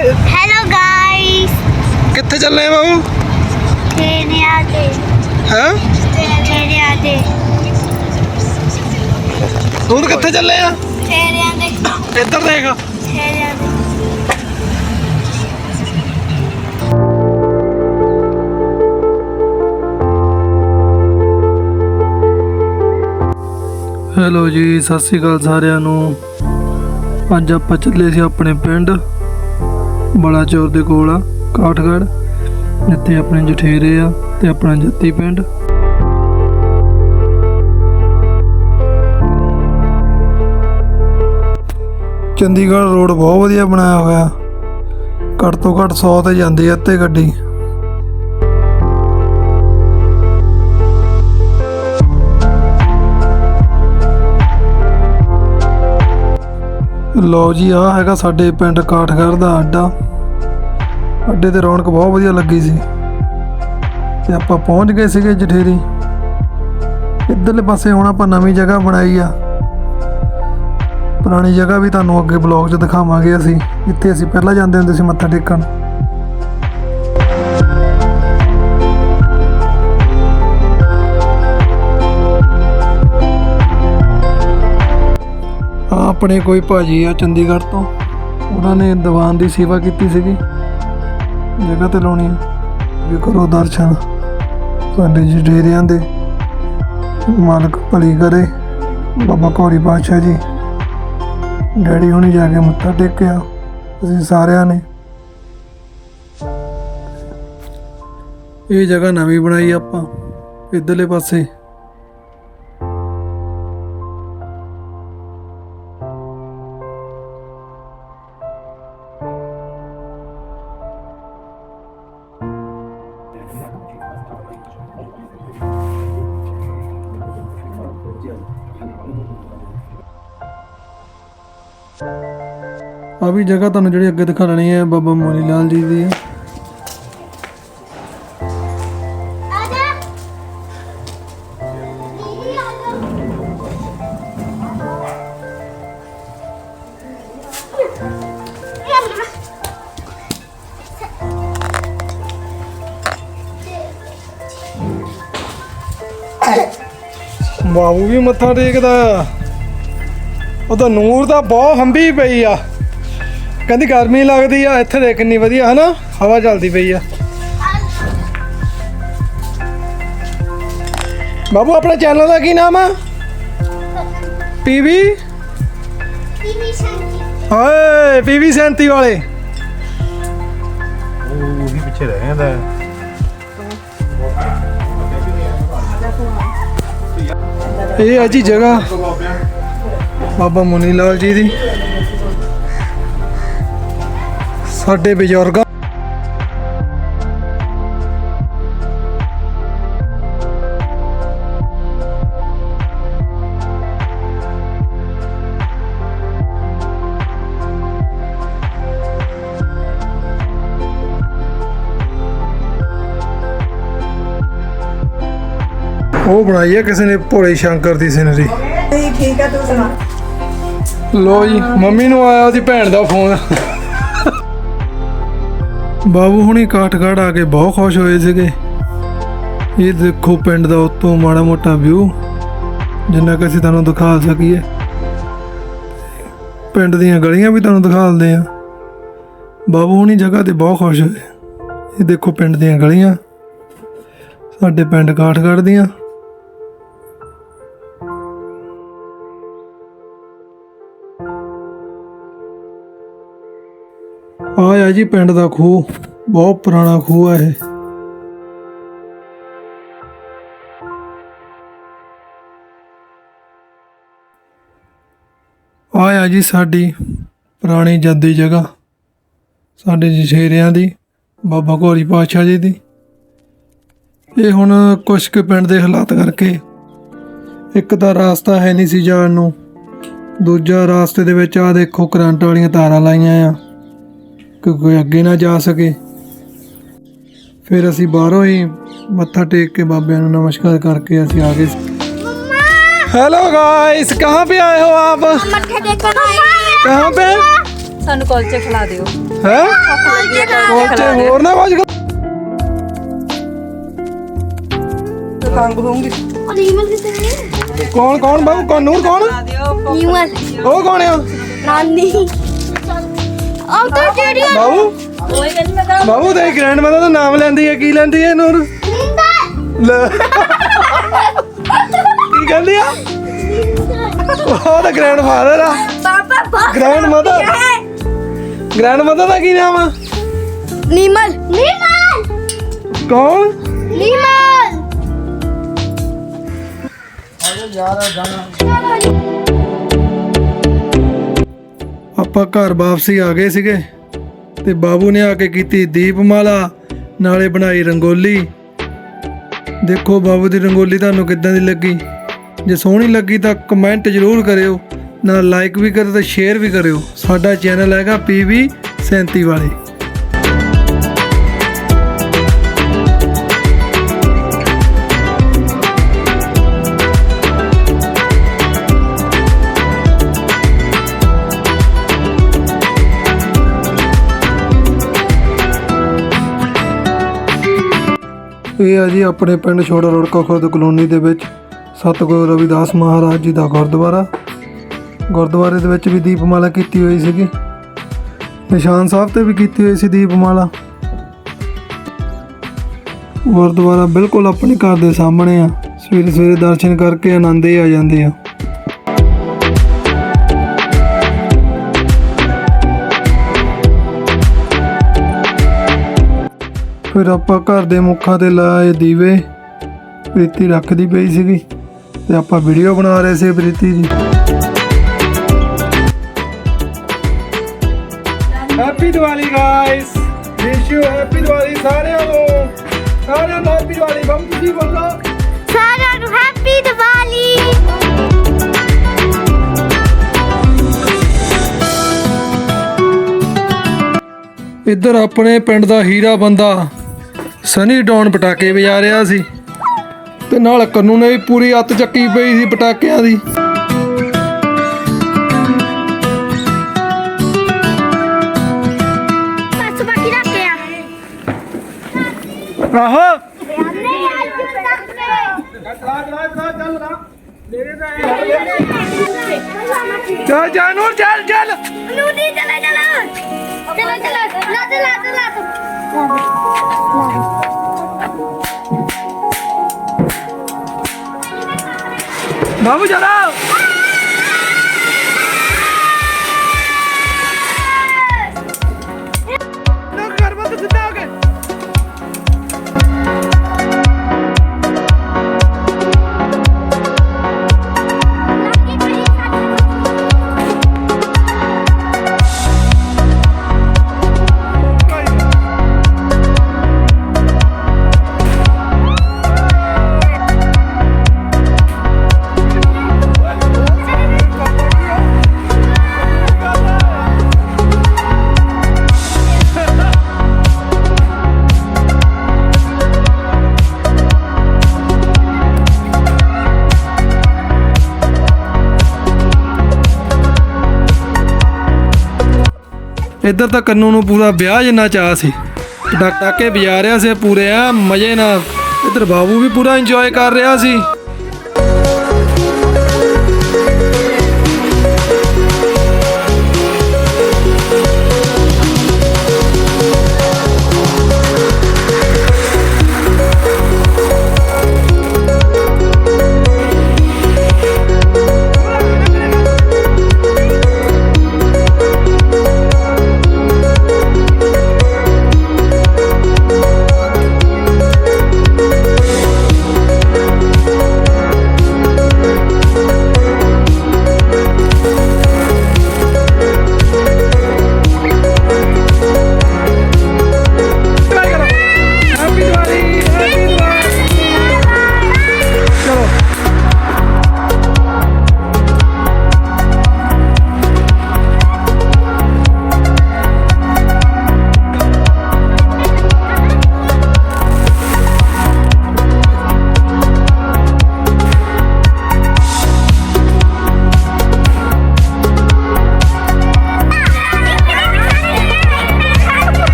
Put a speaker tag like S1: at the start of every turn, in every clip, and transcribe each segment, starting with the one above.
S1: Guys
S2: hello guys
S1: ਕਿੱਥੇ ਚੱਲੇ ਆ ਬਾਬੂ
S2: ਠੇਰਿਆਂ ਤੇ
S1: ਹੈ?
S2: ਠੇਰਿਆਂ ਤੇ
S1: ਤੂੰ ਕਿੱਥੇ ਚੱਲੇ ਆ?
S2: ਠੇਰਿਆਂ ਤੇ
S1: ਇੱਧਰ ਦੇਖ।
S2: ਠੇਰਿਆਂ ਤੇ
S3: ਹੈਲੋ ਜੀ ਸਤਿ ਸ੍ਰੀ ਅਕਾਲ ਸਾਰਿਆਂ ਨੂੰ। ਅੱਜ ਆਪਾਂ ਚੱਲੇ ਸੀ ਆਪਣੇ ਪਿੰਡ। ਬੜਾ ਦੇ ਕੋਲ ਆ, ਕਾਠਗੜ੍ਹ। ਜਿੱਥੇ ਆਪਣੇ ਜਠੇਰੇ ਆ ਤੇ ਆਪਣਾ ਜੱਤੀ ਪਿੰਡ। ਚੰਡੀਗੜ੍ਹ ਰੋਡ ਬਹੁਤ ਵਧੀਆ ਬਣਾਇਆ ਹੋਇਆ। ਘੱਟ ਤੋਂ ਘੱਟ 100 ਤੇ ਜਾਂਦੀ ਆ ਤੇ ਗੱਡੀ। ਲਓ ਜੀ ਆ ਹੈਗਾ ਸਾਡੇ ਪਿੰਡ ਕਾਠਗੜ੍ਹ ਦਾ ਅੱਡਾ। ਅੱਡੇ ਤੇ ਰੌਣਕ ਬਹੁਤ ਵਧੀਆ ਲੱਗੀ ਸੀ। ਤੇ ਆਪਾਂ ਪਹੁੰਚ ਗਏ ਸੀਗੇ ਜਠੇਰੀ। ਇੱਧਰਲੇ ਪਾਸੇ ਹੁਣ ਆਪਾਂ ਨਵੀਂ ਜਗ੍ਹਾ ਬਣਾਈ ਆ। ਪੁਰਾਣੀ ਜਗ੍ਹਾ ਵੀ ਤੁਹਾਨੂੰ ਅੱਗੇ ਬਲੌਗ 'ਚ ਦਿਖਾਵਾਂਗੇ ਅਸੀਂ। ਇੱਥੇ ਅਸੀਂ ਪਹਿਲਾਂ ਜਾਂਦੇ ਹੁੰਦੇ ਸੀ ਮੱਥਾ ਟੇਕਣ। ਆਪਣੇ ਕੋਈ ਭਾਜੀ ਆ ਚੰਡੀਗੜ੍ਹ ਤੋਂ। ਉਹਨਾਂ ਨੇ ਦੀਵਾਨ ਦੀ ਸੇਵਾ ਕੀਤੀ ਸੀਗੀ। ਜਗ੍ਹਾ ਤੇ ਲਾਉਣੀ ਵੀ ਕਰੋ ਦਰਸ਼ਨ। ਸਾਡੇ ਜਡੇਰਿਆਂ ਦੇ ਮਾਲਕ ਭਲੀ ਕਰੇ। ਬਾਬਾ ਕੌਰੀ ਬਾਦਸ਼ਾਹ ਜੀ। ਡੈਡੀ ਹੁਣੀ ਜਾ ਕੇ ਮੱਥਾ ਟੇਕਿਆ। ਅਸੀਂ ਸਾਰਿਆਂ ਨੇ। ਇਹ ਜਗ੍ਹਾ ਨਵੀਂ ਬਣਾਈ ਆਪਾਂ। ਇਧਰਲੇ ਪਾਸੇ ਆ ਵੀ ਜਗ੍ਹਾ ਤੁਹਾਨੂੰ ਜਿਹੜੀ ਅੱਗੇ ਦਿਖਾਣੀ ਹੈ ਬਾਬਾ ਮੋਨੀ ਲਾਲ ਜੀ ਦੀ। ਹੈ
S1: ਬਾਬੂ ਵੀ ਮੱਥਾ ਟੇਕਦਾ ਆ ਉਹਦਾ ਨੂਰ ਤਾਂ ਬਹੁਤ ਹੰਬੀ ਪਈ ਆ। ਕਹਿੰਦੀ ਗਰਮੀ ਲੱਗਦੀ ਆ ਇੱਥੇ ਦੇਖ ਕਿੰਨੀ ਵਧੀਆ ਹਨਾ? ਹਵਾ ਚੱਲਦੀ ਪਈ ਆ। ਬਾਬੂ ਆਪਣੇ ਚੈਨਲ ਦਾ ਕੀ ਨਾਮ ਆ? ਪੀਵੀ?
S2: ਦੀਦੀ ਸ਼ਾਂਤੀ।
S1: ਓਏ ਪੀਵੀ 37 ਵਾਲੇ।
S4: ਉਹ ਹੀ ਪਿੱਛੇ ਰਹਿ ਜਾਂਦਾ
S1: ਇਹ ਆ ਜੀ ਜਗ੍ਹਾ। ਬਾਬਾ ਮੁਨੀ ਲਾਲ ਜੀ ਦੀ। ਸਾਡੇ ਬਜ਼ੁਰਗਾਂ। ਉਹ ਬਣਾਈ ਹੈ ਕਿਸੇ ਨੇ ਭੋਲੇ ਸ਼ੰਕਰ ਦੀ ਸਿਨਰੀ।
S5: ਠੀਕ ਹੈ, ਤੂੰ ਸੁਣਾ।
S1: ਲੋ ਜੀ ਮੰਮੀ ਨੂੰ ਆਇਆ ਉਹਦੀ ਭੈਣ ਦਾ ਫੋਨ।
S3: ਬਾਬੂ ਹੁਣੀ ਕਾਠਗੜ੍ਹ ਆ ਕੇ ਬਹੁਤ ਖੁਸ਼ ਹੋਏ ਸੀਗੇ। ਇਹ ਦੇਖੋ ਪਿੰਡ ਦਾ ਉਤੋਂ ਮਾੜਾ ਮੋਟਾ ਵਿਊ ਜਿੰਨਾ ਕਿ ਅਸੀਂ ਤੁਹਾਨੂੰ ਦਿਖਾ ਸਕੀਏ। ਪਿੰਡ ਦੀਆਂ ਗਲੀਆਂ ਵੀ ਤੁਹਾਨੂੰ ਦਿਖਾਉਂਦੇ ਆ ਬਾਬੂ ਹੁਣੀ ਜਗ੍ਹਾ ਤੇ ਬਹੁਤ ਖੁਸ਼ ਹੋਏ। ਇਹ ਦੇਖੋ ਪਿੰਡ ਦੀਆਂ ਗਲੀਆਂ ਸਾਡੇ ਪਿੰਡ ਕਾਠਗੜ੍ਹ ਦੀਆਂ। ਆਹ ਆ ਜੀ ਪਿੰਡ ਦਾ ਖੂਹ, ਬਹੁਤ ਪੁਰਾਣਾ ਖੂਹ ਹੈ ਇਹ। ਆਹ ਆ ਜੀ ਸਾਡੀ ਪੁਰਾਣੀ ਜੱਦੀ ਜਗ੍ਹਾ, ਸਾਡੇ ਜਸ਼ੇਰਿਆਂ ਦੀ, ਬਾਬਾ ਘੋਰੀ ਪਾਤਸ਼ਾਹ ਜੀ ਦੀ। ਇਹ ਹੁਣ ਕੁਛ ਕੁ ਪਿੰਡ ਦੇ ਹਾਲਾਤ ਕਰਕੇ ਇੱਕ ਤਾਂ ਰਾਸਤਾ ਹੈ ਨਹੀਂ ਸੀ ਜਾਣ ਨੂੰ, ਦੂਜਾ ਰਾਸਤੇ ਦੇ ਵਿੱਚ ਆ ਦੇਖੋ ਕਰੰਟ ਵਾਲੀਆਂ ਤਾਰਾਂ ਲਾਈਆਂ ਆ। ਕਿ ਕੋਈ ਅੱਗੇ ਨਾ ਜਾ ਸਕੇ ਫਿਰ ਅਸੀਂ ਬਾਹਰੋਂ ਹੀ ਮੱਥਾ ਟੇਕ ਕੇ ਬਾਬਿਆਂ ਨੂੰ ਨਮਸਕਾਰ ਕਰਕੇ ਅਸੀਂ ਆ ਗਏ
S1: हेलो गाइस कहाँ पे आए हो आप
S2: मत्थे टेकन आए
S1: कहाँ पे
S4: ਸਾਨੂੰ ਕੁਲਚੇ ਖਿਲਾ ਦਿਓ
S1: ਹੈ
S4: ਲੱਗੀ ਆ ਕੁਲਚੇ
S1: ਕੋਚੇ
S4: ਖਿਲਾ ਦਿਓ
S1: ਹੋਰ ਨਾ ਕੁਝ
S4: ਤੰਗ ਹੋਊਂਗੀ
S2: ਨੀਮਲ ਕਿੱਥੇ ਹੈ
S1: ਕੌਣ ਕੌਣ ਬਾਬੂ ਕੌਣ ਨੂਰ ਕੌਣ
S4: ਖਿਲਾ ਦਿਓ ਭੁੱਖ
S2: ਨੀਮਲ
S4: ਲੱਗੀ ਆ।
S1: ਉਹ ਕੌਣ ਆ
S2: ਨਾਨੀ ਆਹ ਤਾਂ ਜਿਹੜੀ
S1: ਬਾਬੂ
S4: ਉਹੀ ਕਹਿੰਦੀ ਮੈਂ ਕਹਾਂ
S1: ਬਾਬੂ ਤੇ ਗ੍ਰੈਂਡ ਮਦਰ ਦਾ ਨਾਮ ਲੈਂਦੀ ਹੈ ਕੀ ਲੈਂਦੀ ਹੈ ਨੂਰ ਲੈ। ਕੀ ਕਹਿੰਦੀ ਆ? ਉਹ ਤਾਂ ਗ੍ਰੈਂਡ ਫਾਦਰ ਆ
S2: ਪਾਪਾ
S1: ਗ੍ਰੈਂਡ ਮਦਰ ਗ੍ਰੈਂਡ ਮਦਰ ਦਾ ਕੀ ਨਾਮ ਆ?
S2: ਨੀਮਲ। ਨੀਮਲ।
S1: ਕੌਣ?
S2: ਨੀਮਲ।
S3: ਆਪਾਂ ਘਰ ਵਾਪਸੀ ਆ ਗਏ ਸੀਗੇ ਤੇ ਬਾਬੂ ਨੇ ਆ ਕੇ ਕੀਤੀ ਦੀਪਮਾਲਾ, ਨਾਲੇ ਬਣਾਈ ਰੰਗੋਲੀ। ਦੇਖੋ ਬਾਬੂ ਦੀ ਰੰਗੋਲੀ ਤੁਹਾਨੂੰ ਕਿੱਦਾਂ ਦੀ ਲੱਗੀ? ਜੇ ਸੋਹਣੀ ਲੱਗੀ ਤਾਂ ਕਮੈਂਟ ਜ਼ਰੂਰ ਕਰਿਓ, ਨਾਲ ਲਾਈਕ ਵੀ ਕਰਿਓ ਤੇ ਸ਼ੇਅਰ ਵੀ ਕਰਿਓ। ਸਾਡਾ ਚੈਨਲ ਹੈਗਾ ਪੀਵੀ 37 ਵਾਲੇ। ਇਹ ਆ ਜੀ ਆਪਣੇ ਪਿੰਡ ਛੋੜਾ ਰੋੜਕਾ ਖੁਰਦ ਕਲੋਨੀ ਦੇ ਵਿੱਚ ਸਤਿਗੁਰੂ ਰਵਿਦਾਸ ਮਹਾਰਾਜ ਜੀ ਦਾ ਗੁਰਦੁਆਰਾ। ਗੁਰਦੁਆਰੇ ਦੇ ਵਿੱਚ ਵੀ ਦੀਪਮਾਲਾ ਕੀਤੀ ਹੋਈ ਸੀਗੀ। ਨਿਸ਼ਾਨ ਸਾਹਿਬ ਤੇ ਵੀ ਕੀਤੀ ਹੋਈ ਸੀ ਦੀਪਮਾਲਾ। ਗੁਰਦੁਆਰਾ ਬਿਲਕੁਲ ਆਪਣੇ ਘਰ ਦੇ ਸਾਹਮਣੇ ਆ। ਸਵੇਰੇ ਸਵੇਰੇ ਦਰਸ਼ਨ ਕਰਕੇ ਆਨੰਦ ਹੀ ਆ ਜਾਂਦੇ ਆ। ਫਿਰ ਆਪਾਂ ਘਰ ਦੇ ਮੁੱਖਾਂ ਤੇ ਲਾਏ ਦੀਵੇ। ਪ੍ਰੀਤੀ ਰੱਖਦੀ ਪਈ ਸੀਗੀ ਤੇ ਆਪਾਂ ਵੀਡੀਓ ਬਣਾ ਰਹੇ ਸੀ ਪ੍ਰੀਤੀ ਦੀ
S1: happy Diwali guys wish you happy Diwali ਸਾਰਿਆਂ ਨੂੰ। ਸਾਰਿਆਂ ਨੂੰ ਹੈਪੀ ਦੀਵਾਲੀ ਬੰਮ ਤੁਸੀਂ ਬੋਲੋ।
S2: ਸਾਰਿਆਂ ਨੂੰ ਹੈਪੀ ਦੀਵਾਲੀ
S3: ਇੱਧਰ ਆਪਣੇ ਪਿੰਡ ਦਾ ਹੀਰਾ ਬੰਦਾ। ਸਨੀ ਡੌਨ ਪਟਾਕੇ ਵਜਾ ਰਿਹਾ ਸੀ। ਤੇ ਨਾਲ ਕੰਨੂ ਨੇ ਵੀ ਪੂਰੀ ਅੱਤ ਚੱਕੀ ਪਈ ਸੀ ਪਟਾਕਿਆਂ ਦੀ।
S2: ਬਸ ਬਾਕੀ
S1: ਆਹੋ
S2: ਨਹੀਂ ਅੱਜ ਤੱਕ
S1: ਚੱਲ ਜਾ ਨੂਰ ਚੱਲ ਚੱਲ।
S2: ਚਲੇ ਚਲੋ ਚਲੋ ਚਲੋ ਲੱਤ ਲੱਤ ਲੱਤ
S1: ਬਾਬੂ ਚਲਾ ਕਰ
S3: ਇੱਧਰ ਤਾਂ ਕੰਨੂ ਨੂੰ ਪੂਰਾ ਵਿਆਹ ਜਿੰਨਾ ਚਾਹ ਸੀ। ਪਟਾਕੇ ਵਜਾ ਰਿਹਾ ਸੀ ਪੂਰੇ ਆ ਮਜ਼ੇ ਨਾਲ। ਇੱਧਰ ਬਾਬੂ ਵੀ ਪੂਰਾ ਇੰਜੋਏ ਕਰ ਰਿਹਾ ਸੀ।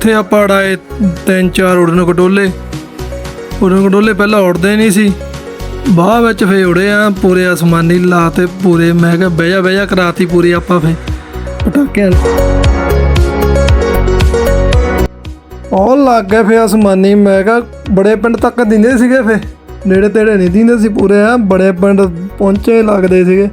S3: ਉੱਥੇ ਆਪਾਂ ਅੜਾਏ ਤਿੰਨ ਚਾਰ ਉੜਨ ਕਟੋਲੇ। ਉੜਨ ਕਟੋਲੇ ਪਹਿਲਾਂ ਉੜਦੇ ਨਹੀਂ ਸੀ। ਬਾਅਦ ਵਿੱਚ ਫੇ ਉੜੇ ਆ, ਪੂਰੇ ਅਸਮਾਨੀ ਲਾਤੇ ਪੂਰੇ ਮੈਂ ਕਿਹਾ ਬਹਿ ਜਾ ਬਹਿ ਜਾ, ਕਰਾਤੀ ਪੂਰੀ ਆਪਾਂ ਫੇ ਪਟਾਕਿਆਂ ਉਹ ਲੱਗ ਗਏ ਫੇ ਆਸਮਾਨੀ ਮੈਂ ਕਿਹਾ ਬੜੇ ਪਿੰਡ ਤੱਕ ਦਿੰਦੇ ਸੀਗੇ ਫੇ ਨੇੜੇ ਤੇੜੇ ਨਹੀਂ ਦਿੰਦੇ ਸੀ ਪੂਰੇ, ਆ, ਬੜੇ ਪਿੰਡ ਪਹੁੰਚੇ ਲੱਗਦੇ ਸੀਗੇ।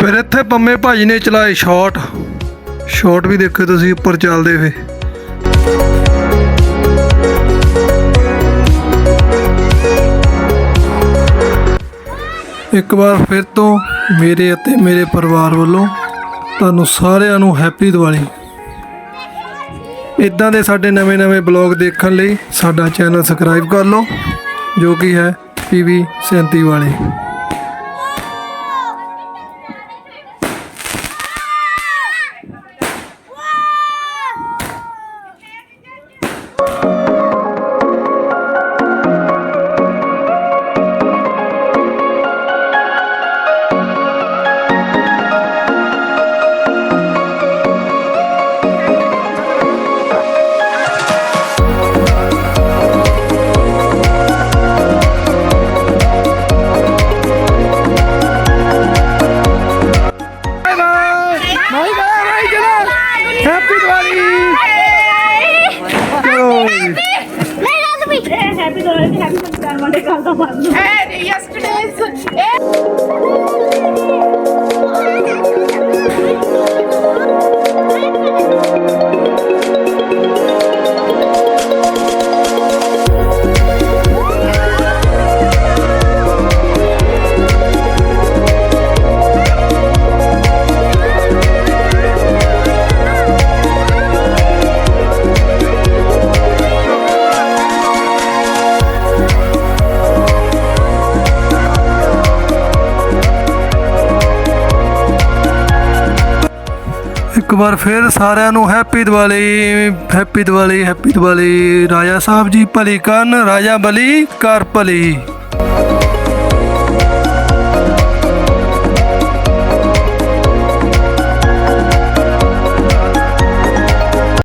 S3: ਫਿਰ ਇੱਥੇ ਪੰਮੇ ਭਾਜੀ ਨੇ ਚਲਾਏ ਸ਼ਾਟ ਸ਼ਾਟ ਵੀ ਦੇਖੋ ਤੁਸੀਂ ਉੱਪਰ ਚੱਲਦੇ ਹੋਏ। ਇੱਕ ਵਾਰ ਫਿਰ ਤੋਂ ਮੇਰੇ ਅਤੇ ਮੇਰੇ ਪਰਿਵਾਰ ਵੱਲੋਂ ਤੁਹਾਨੂੰ ਸਾਰਿਆਂ ਨੂੰ ਹੈਪੀ ਦੀਵਾਲੀ। ਇਦਾਂ ਦੇ ਸਾਡੇ ਨਵੇਂ-ਨਵੇਂ ਬਲੌਗ ਦੇਖਣ ਲਈ ਸਾਡਾ ਚੈਨਲ ਸਬਸਕ੍ਰਾਈਬ ਕਰ ਲਓ, ਜੋ ਕਿ ਹੈ ਪੀਵੀ 37 ਵਾਲੀ। ਵਾਰ ਫਿਰ ਸਾਰਿਆਂ ਨੂੰ happy Diwali happy Diwali happy Diwali. Raja Sahib ji ਭਲੀ ਕਰਨ, ਰਾਜਾ ਬਲੀ ਕਰ ਭਲੀ।